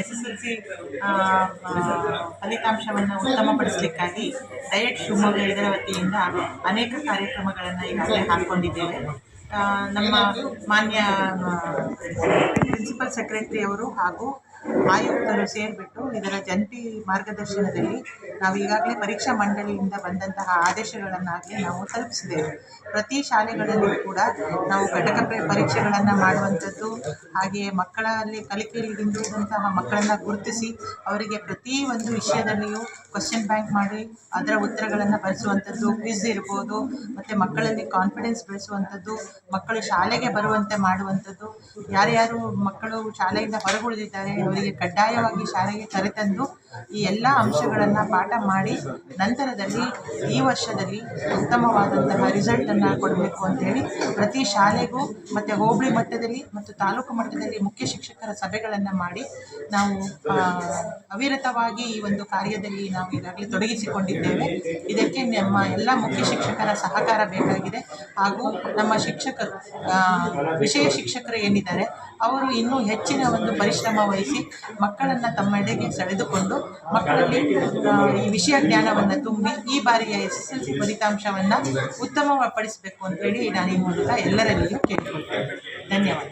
S S L C ಫಲಿತಾಂಶವನ್ನು ಉತ್ತಮಪಡಿಸಲಿಕ್ಕಾಗಿ diet Shivamogga ಇದರ ವತಿಯಿಂದ ಅನೇಕ ಕಾರ್ಯಕ್ರಮಗಳನ್ನು ಈಗಾಗಲೇ ಹಾಕ್ಕೊಂಡಿದ್ದೇವೆ. ನಮ್ಮ ಮಾನ್ಯ ಪ್ರಿನ್ಸಿಪಲ್ ಸೆಕ್ರೆಟರಿ ಅವರು ಹಾಗೂ ಆಯುಕ್ತರು ಸೇರಿಬಿಟ್ಟು ಇದರ ಜಂಟಿ ಮಾರ್ಗದರ್ಶನದಲ್ಲಿ ನಾವು ಈಗಾಗಲೇ ಪರೀಕ್ಷಾ ಮಂಡಳಿಯಿಂದ ಬಂದಂತಹ ಆದೇಶಗಳನ್ನಾಗಲಿ ನಾವು ತಲುಪಿಸಿದ್ದೇವೆ. ಪ್ರತಿ ಶಾಲೆಗಳಲ್ಲೂ ಕೂಡ ನಾವು ಘಟಕ ಪರೀಕ್ಷೆಗಳನ್ನು ಮಾಡುವಂಥದ್ದು, ಹಾಗೆಯೇ ಮಕ್ಕಳಲ್ಲಿ ಕಲಿಕೆಯಲ್ಲಿ ಹಿಂದುಳಿದಂತಹ ಮಕ್ಕಳನ್ನು ಗುರುತಿಸಿ ಅವರಿಗೆ ಪ್ರತಿ ಒಂದು ವಿಷಯದಲ್ಲಿಯೂ ಕ್ವಶನ್ ಬ್ಯಾಂಕ್ ಮಾಡಿ, ಅದರ ಉತ್ತರಗಳನ್ನು ಬರೆಸುವಂಥದ್ದು ಕ್ವಿಜ್ ಇರ್ಬೋದು, ಮತ್ತು ಮಕ್ಕಳಲ್ಲಿ ಕಾನ್ಫಿಡೆನ್ಸ್ ಬೆಳೆಸುವಂಥದ್ದು, ಮಕ್ಕಳು ಶಾಲೆಗೆ ಬರುವಂತೆ ಮಾಡುವಂಥದ್ದು, ಯಾರ್ಯಾರು ಮಕ್ಕಳು ಶಾಲೆಯಿಂದ ಹೊರಗುಳಿದಿದ್ದಾರೆ ಅವರಿಗೆ ಕಡ್ಡಾಯವಾಗಿ ಶಾಲೆಗೆ ಕರೆತಂದು ಈ ಎಲ್ಲ ಅಂಶಗಳನ್ನು ಪಾಠ ಮಾಡಿ, ನಂತರದಲ್ಲಿ ಈ ವರ್ಷದಲ್ಲಿ ಉತ್ತಮವಾದಂತಹ ರಿಸಲ್ಟನ್ನು ಕೊಡಬೇಕು ಅಂತೇಳಿ ಪ್ರತಿ ಶಾಲೆಗೂ ಮತ್ತು ಹೋಬಳಿ ಮಟ್ಟದಲ್ಲಿ ಮತ್ತು ತಾಲೂಕು ಮಟ್ಟದಲ್ಲಿ ಮುಖ್ಯ ಶಿಕ್ಷಕರ ಸಭೆಗಳನ್ನು ಮಾಡಿ ನಾವು ಅವಿರತವಾಗಿ ಈ ಒಂದು ಕಾರ್ಯದಲ್ಲಿ ನಾವು ಈಗಾಗಲೇ ತೊಡಗಿಸಿಕೊಂಡಿದ್ದೇವೆ. ಇದಕ್ಕೆ ನಮ್ಮ ಎಲ್ಲ ಮುಖ್ಯ ಶಿಕ್ಷಕರ ಸಹಕಾರ ಬೇಕಾಗಿದೆ. ಹಾಗೂ ನಮ್ಮ ಶಿಕ್ಷಕರು ವಿಷಯ ಶಿಕ್ಷಕರು ಏನಿದ್ದಾರೆ, ಅವರು ಇನ್ನೂ ಹೆಚ್ಚಿನ ಒಂದು ಪರಿಶ್ರಮ ವಹಿಸಿ ಮಕ್ಕಳನ್ನು ತಮ್ಮೆಡೆಗೆ ಸೆಳೆದುಕೊಂಡು ಮಕ್ಕಳಲ್ಲಿ ಈ ವಿಷಯ ಜ್ಞಾನವನ್ನು ತುಂಬಿ ಈ ಬಾರಿಯ ಎಸ್ ಎಸ್ ಎಲ್ ಸಿ ಫಲಿತಾಂಶವನ್ನು ಉತ್ತಮಪಡಿಸಬೇಕು ಅಂತೇಳಿ ನಾನು ಈ ಮೂಲಕ ಎಲ್ಲರಲ್ಲಿಯೂ ಕೇಳಿಕೊಳ್ತೇನೆ. ಧನ್ಯವಾದ.